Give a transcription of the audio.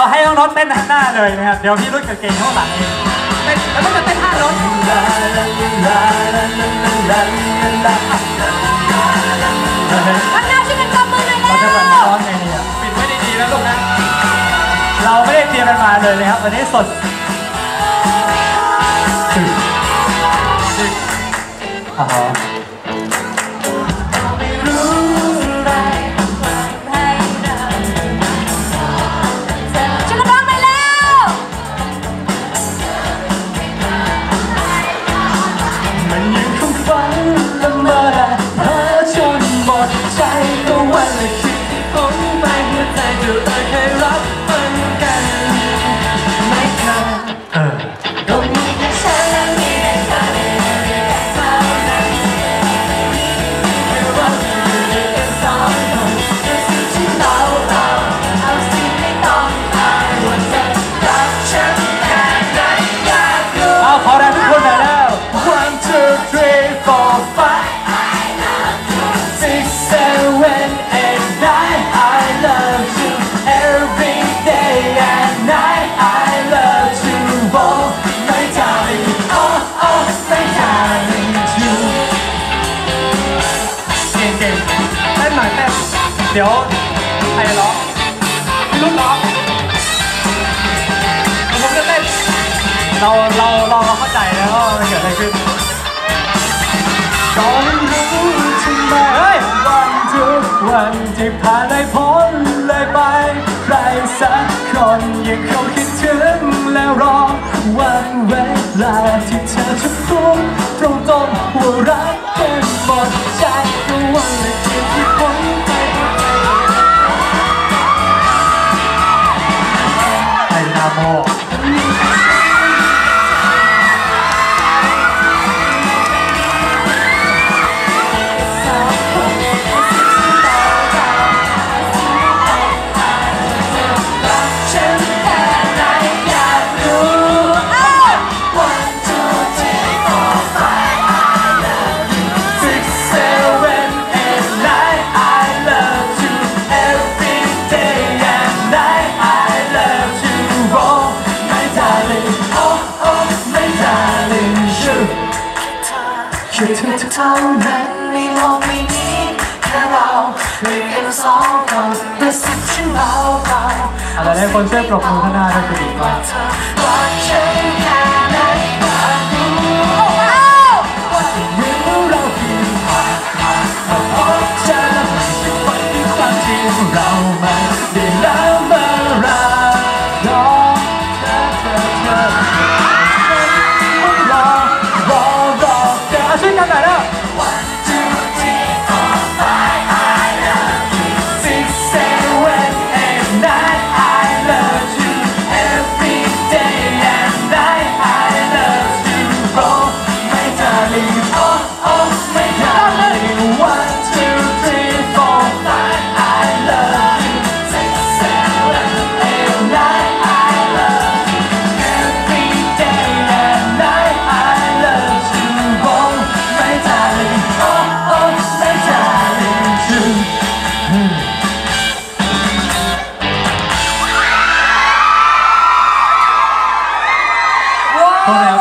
เราให้น้องๆเต้นด้านหน้าเลยนะครับ เดี๋ยวพี่รุ่นกับเก่งข้างหลังเองเต้นแล้วก็จะเต้นท่ารถข้างหน้าช่วยกันจับมือหน่อยเราจะแบบแล้วร้อนไงเนี่ยปิดไว้ดีๆนะลูกนะ เราไม่ได้เตรียมกันมาเลยนะครับ วันนี้สดอ๋อ ไม่ เดี๋ยวใครร้องพี่รุ่นร้องผมจะเต้นเราเราเราเข้าใจแล้วว่ามันเกิดอะไรขึ้นก็ไม่รู้ทำไมวันทุกวันที่ผ่านได้พ้นเลยไป ใครสักคนยังคงคิดถึงและรอวันเวลาที่เธอจะพูดตรงตรงๆว่ารักเป็นหมดใจก็วันละคืนที่พ้น ไ darling, oh oh my darling, you. คือเธอเท่านั้นในโลกใบนี้แค่เราเพียงแค่สองคนแต่สิ่งฉันเบาๆอะไรให้คนช่วยปรบมือข้างหน้าด้วยคุณดีมากเธอรักฉัน 이번에